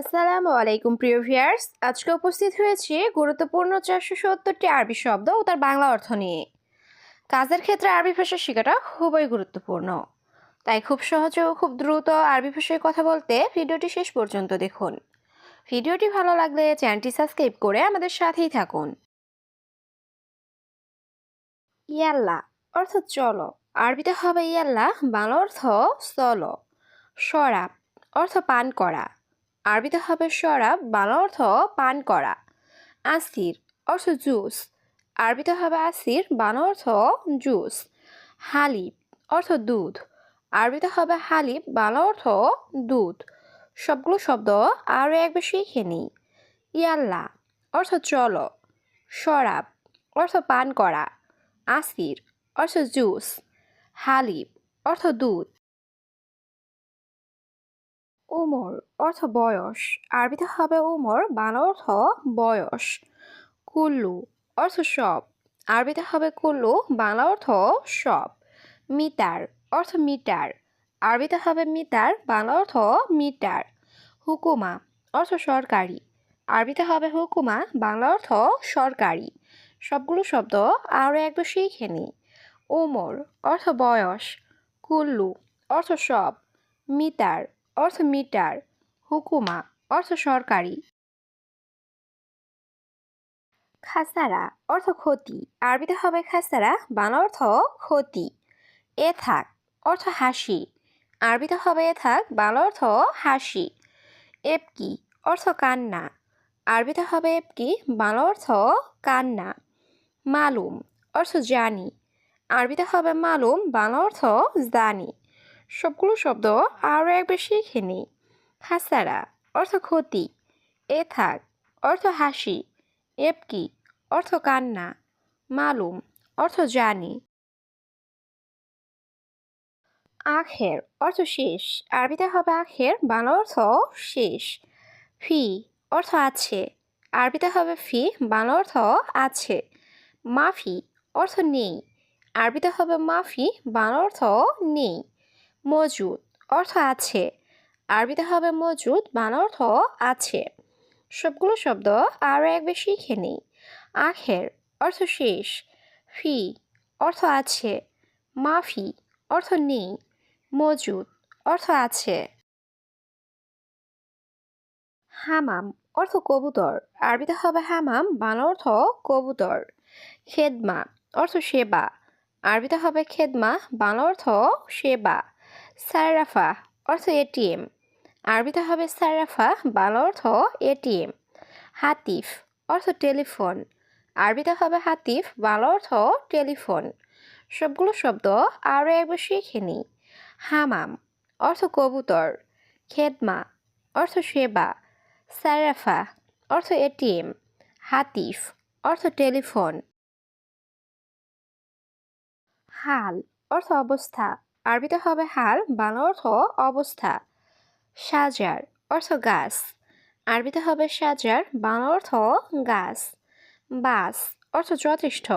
আসসালামু আলাইকুম, প্রিয় ভিয়ার্স আজকে উপস্থিত হয়েছি গুরুত্বপূর্ণ চারশো সত্তরটি আরবি শব্দ ও তার বাংলা অর্থ নিয়ে। কাজের ক্ষেত্রে আরবি ভাষা শেখাটা খুবই গুরুত্বপূর্ণ। তাই খুব সহজে ও খুব দ্রুত আরবি ভাষায় কথা বলতে ভিডিওটি শেষ পর্যন্ত দেখুন। ভিডিওটি ভালো লাগলে চ্যানেলটি সাবস্ক্রাইব করে আমাদের সাথেই থাকুন। ইয়াল্লা অর্থ চলো। আরবিতে হবে ইয়াল্লা, বাংলা অর্থ চলো শরাব অর্থ পান করা। আরবিতে হবে শরাব বাংলা অর্থ পান করা। আসির, অর্থ জুস। আরবিতে হবে আসির, বাংলা অর্থ জুস। হালিব অর্থ দুধ। আরবিতে হবে হালিব বাংলা অর্থ দুধ। সবগুলো শব্দ আরও একবার শিখে নিই। ইয়াল্লা, অর্থ চলো শরাব, অর্থ পান করা। আসির, অর্থ জুস। হালিব অর্থ দুধ। উমর অর্থ বয়স। আরবিতে হবে উমর, বাংলা অর্থ বয়স। কুল্লু অর্থ সব। আরবিতে হবে কুল্লু, বাংলা অর্থ সব। মিটার অর্থ মিটার। আরবিতে হবে মিটার বাংলা অর্থ মিটার। হুকুমা অর্থ সরকারি। আরবিতে হবে হুকুমা, বাংলা অর্থ সরকারি। সবগুলো শব্দ আরও একবার শিখে নিই। উমর অর্থ বয়স। কুল্লু অর্থ সব। মিটার অর্থ মিটার, হুকুমা, অর্থ সরকারি। খাসারা, অর্থ ক্ষতি। আরবিতে হবে খাসারা বাংলা অর্থ ক্ষতি। এ থাক, অর্থ হাসি। আরবিতে হবে এ থাক বাংলা অর্থ হাসি। এপকি, অর্থ কান্না। আরবিতে হবে এপকি বাংলা অর্থ কান্না। মালুম, অর্থ জানি। আরবিতে হবে মালুম বাংলা অর্থ জানি। সবগুলো শব্দ আরও একবার শিখে নিই। খাসারা অর্থ ক্ষতি, এ থাক অর্থ হাসি এপকি অর্থ কান্না, মালুম অর্থ জানি। আখের অর্থ শেষ, আরবিতে হবে আখের, বাংলা অর্থ শেষ। ফি অর্থ আছে, আরবিতে হবে ফি, বাংলা অর্থ আছে। মাফি অর্থ নেই, আরবিতে হবে মাফি, বাংলা অর্থ নেই। মজুদ, অর্থ আছে। আরবিতে হবে মজুদ, বাংলা অর্থ আছে। সবগুলো শব্দ আরও একবার শিখে নিই। আখের, অর্থ শেষ। ফি, অর্থ আছে। মাফি, অর্থ নেই। মজুদ, অর্থ আছে। হামাম, অর্থ কবুতর। আরবিতে হবে হামাম, বাংলা অর্থ কবুতর। খেদমা, অর্থ সেবা। আরবিতে হবে খেদমা, বাংলা অর্থ সেবা। সারাফা অর্থ এটিএম আরবিতে হবে সারাফা বাংলা অর্থ এটিএম হাতিফ, অর্থ টেলিফোন। আরবিতে হবে হাতিফ, বাংলা অর্থ টেলিফোন। সবগুলো শব্দ আরও একবার শিখে নিই। হামাম, অর্থ কবুতর। খেদমা, অর্থ সেবা। সারাফা অর্থ এটিএম হাতিফ, অর্থ টেলিফোন। হাল, অর্থ অবস্থা। আরবিতে হবে হাল, বাংলা অর্থ অবস্থা। সাজার অর্থ গাছ। আরবিতে হবে সাজার, বাংলা অর্থ গাছ। বাস অর্থ যথেষ্ট।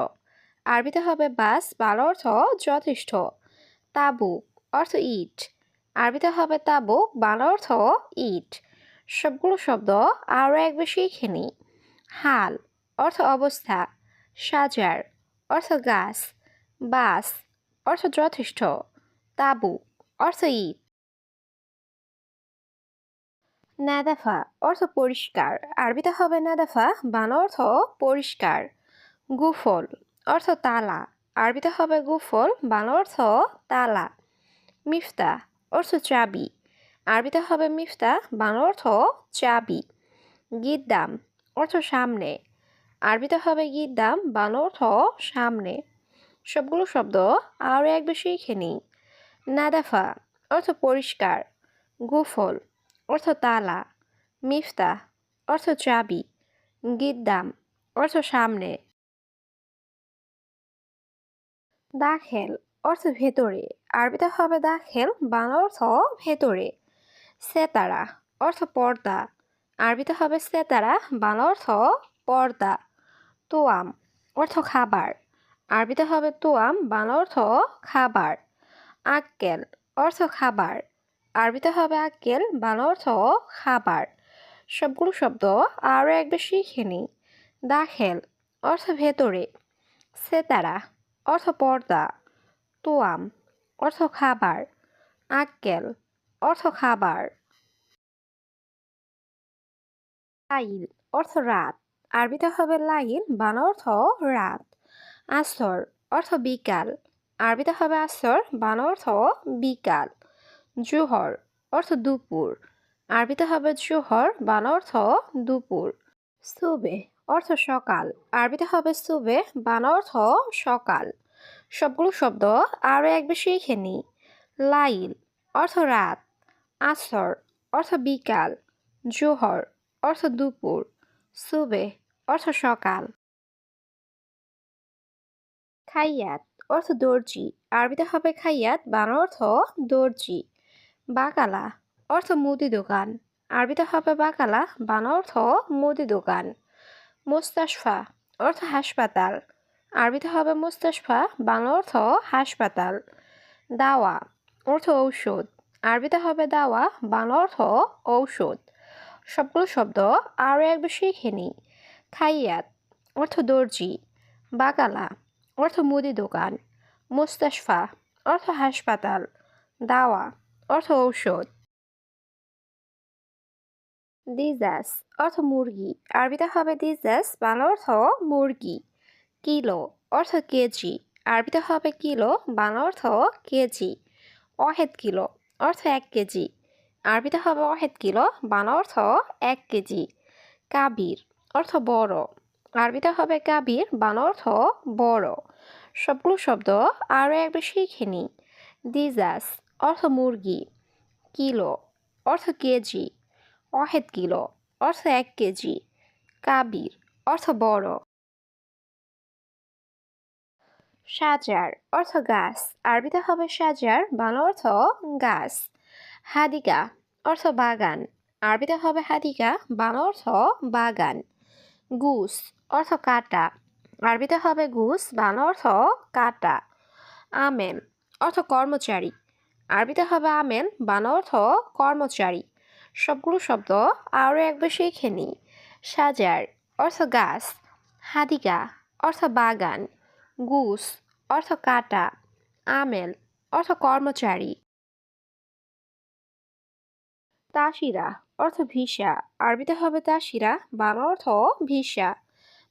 আরবিতে হবে বাস, বাংলা অর্থ যথেষ্ট। তাবুক অর্থ ইট। আরবিতে হবে তাবুক, বাংলা অর্থ ইট। সবগুলো শব্দ আরও এক শিখে নিই। হাল অর্থ অবস্থা। সাজার অর্থ গাছ। বাস অর্থ যথেষ্ট। তাবু, অর্থ ইট নাদাফা, অর্থ পরিষ্কার। আরবিতে হবে নাদাফা, বাংলা অর্থ পরিষ্কার। গুফল, অর্থ তালা। আরবিতে হবে গুফল, বাংলা অর্থ তালা। মিফতা, অর্থ চাবি। আরবিতে হবে মিফতা, বাংলা অর্থ চাবি। গিদ্দাম, অর্থ সামনে। আরবিতে হবে গিদ্দাম, বাংলা অর্থ সামনে। সবগুলো শব্দ আরও একবার শিখে নিই নাদাফা, অর্থ পরিষ্কার। গুফল, অর্থ তালা। মিফতা অর্থ চাবি। গিদ্দাম, অর্থ সামনে। দাখেল, অর্থ ভেতরে। আরবিতে হবে দাখেল, বাংলা অর্থ ভেতরে। সেতারা, অর্থ পর্দা। আরবিতে হবে সেতারা, বাংলা অর্থ পর্দা। তোয়াম, অর্থ খাবার। আরবিতে হবে তোয়াম, বাংলা অর্থ খাবার। আক্কেল অর্থ খাবার। আরবিতে হবে আক্কেল, বাংলা অর্থ খাবার। সবগুলো শব্দ আরও একবার শিখে নিই। দাখেল অর্থ ভেতরে। সেতারা অর্থ পর্দা। তোয়াম অর্থ খাবার। আক্কেল অর্থ খাবার। লাইল অর্থ রাত। আরবিতে হবে লাইল, বাংলা অর্থ রাত। আসর অর্থ বিকাল। আরবিতে হবে আসর বাংলা অর্থ বিকাল। জুহর, অর্থ দুপুর। আরবিতে হবে জুহর বাংলা অর্থ দুপুর। সুবে, অর্থ সকাল। আরবিতে হবে সুবে বাংলা অর্থ সকাল। সবগুলো শব্দ আরও এক বেশি শিখে লাইল, অর্থ রাত। আসর, অর্থ বিকাল। জোহর, অর্থ দুপুর। সুবে, অর্থ সকাল। খাইয়াত অর্থ দর্জি। আরবিতে হবে খাইয়াত, বাংলা অর্থ দর্জি। বাকালা অর্থ মুদি দোকান। আরবিতে হবে বাকালা, বাংলা অর্থ মুদি দোকান। মুস্তাশফা অর্থ হাসপাতাল। আরবিতে হবে মুস্তাশফা, বাংলা অর্থ হাসপাতাল। দাওয়া অর্থ ঔষধ। আরবিতে হবে দাওয়া, বাংলা অর্থ ঔষধ। সবগুলো শব্দ আরও একবার শিখে নিই। খাইয়াত অর্থ দর্জি। বাকালা অর্থ মুদি দোকান, মুস্তাশফা, অর্থ হাসপাতাল, দাওয়া, অর্থ ঔষধ। দিজাস, অর্থ মুরগি। আরবিতে হবে দিজাস, বাংলা অর্থ মুরগি। কিলো, অর্থ কেজি। আরবিতে হবে কিলো, বাংলা অর্থ কেজি। অহেদ কিলো, অর্থ এক কেজি। আরবিতে হবে অহেদ কিলো, বাংলা অর্থ এক কেজি। কাবির, অর্থ বড়। আরবিতে হবে কাবির বাংলা অর্থ বড়। সবগুলো শব্দ আরও একবার শিখে নিই দিজাস অর্থ মুরগি। কিলো, অর্থ কেজি। অহেদ কিলো, অর্থ এক কেজি। কাবির, অর্থ বড়। সাজার, অর্থ গাছ। আরবিতে হবে সাজার বাংলা অর্থ গাছ। হাদিকা, অর্থ বাগান। আরবিতে হবে হাদিকা বাংলা অর্থ বাগান। গুস অর্থ কাটা। আরবিতে হবে গুস, বাংলা অর্থ কাটা। আমেন, অর্থ কর্মচারী। আরবিতে হবে আমেন, বাংলা অর্থ কর্মচারী। সবগুলো শব্দ আরও একবার শিখে নিই। সাজার, অর্থ গাছ। হাদিকা, অর্থ বাগান। গুস, অর্থ কাটা। আমেল, অর্থ কর্মচারী। তাসিরা, অর্থ ভিসা। আরবিতে হবে তাসিরা, বাংলা অর্থ ভিসা।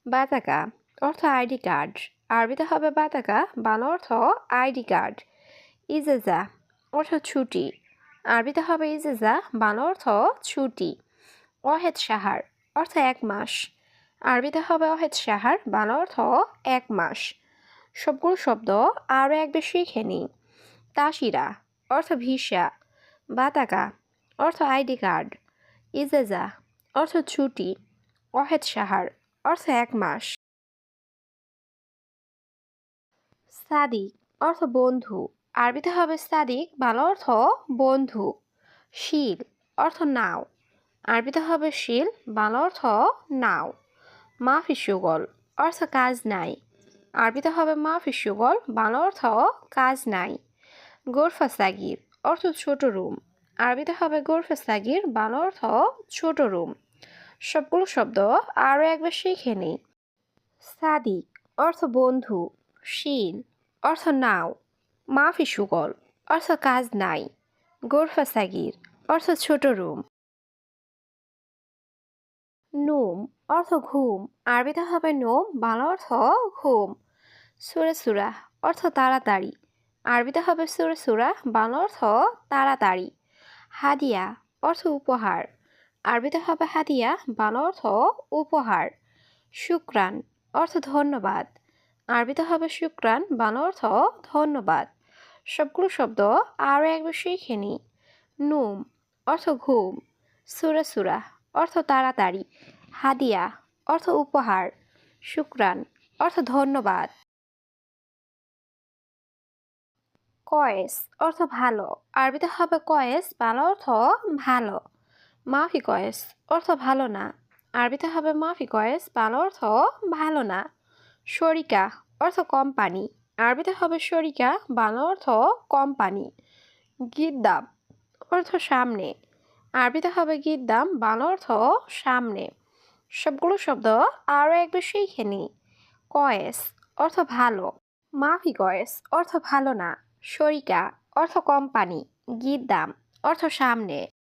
বাতাকা, অর্থ আইডি কার্ড। আরবিতে হবে বাতাকা, বাংলা অর্থ আইডি কার্ড। ইজেজা, অর্থ ছুটি। আরবিতে হবে ইজেজা, বাংলা অর্থ ছুটি। অহেদ সাহার, অর্থ এক মাস। আরবিতে হবে অহেদ সাহার, বাংলা অর্থ এক মাস। সবগুলো শব্দ আরও একবার শিখে নিই তাসিরা, অর্থ ভিসা। বাতাকা, অর্থ আইডি কার্ড। ইজেজা, অর্থ ছুটি। অহেদ সাহার অর্থ এক মাস। সাদিক, অর্থ বন্ধু। আরবিতে হবে সাদিক ভালো অর্থ বন্ধু। শিল, অর্থ নাও। আরবিতে হবে শিল ভালো অর্থ নাও। মাফি সুগল, অর্থ কাজ নাই। আরবিতে হবে মাফি সুগল ভালো অর্থ কাজ নাই। গোরফা সাগির, অর্থ ছোট রুম। আরবিতে হবে গোরফা সাগির ভালো অর্থ ছোট রুম। সবগুলো শব্দ আরও একবার শিখে নিই। সাদিক অর্থ বন্ধু শিল অর্থ নাও, মাফি সুগল অর্থ কাজ নাই, গোরফা সাগির অর্থ ছোট রুম। নোম অর্থ ঘুম, আরবিতে হবে নোম, বাংলা অর্থ ঘুম। সুরে সুরা অর্থ তাড়াতাড়ি, আরবিতে হবে সুরে সুরা, বাংলা অর্থ তাড়াতাড়ি। হাদিয়া অর্থ উপহার আরবিতে হবে হাদিয়া, বাংলা অর্থ উপহার। শুক্রান অর্থ ধন্যবাদ। আরবিতে হবে শুক্রান বাংলা অর্থ ধন্যবাদ। সবগুলো শব্দ আরও একবার শিখে নিই নুম, অর্থ ঘুম। সুরা সুরা, অর্থ তাড়াতাড়ি। হাদিয়া, অর্থ উপহার। শুক্রান অর্থ ধন্যবাদ। কয়েস, অর্থ ভালো। আরবিতে হবে কয়েস, বাংলা অর্থ ভালো। মাফি কয়েস অর্থ ভালো না। আরবিতে হবে মাফি কয়েস বাংলা অর্থ ভালো না। শরিকা অর্থ কোম্পানি। আরবিতে হবে শরিকা, বাংলা অর্থ কোম্পানি। গিদ্দাব অর্থ সামনে। আরবিতে হবে গিদ্দাম, বাংলা অর্থ সামনে। সবগুলো শব্দ আরও একবার শিখে নি। কয়েস অর্থ ভালো। মাফি কয়েস অর্থ ভালো না। শরিকা অর্থ কোম্পানি। গিদ্দাম অর্থ সামনে।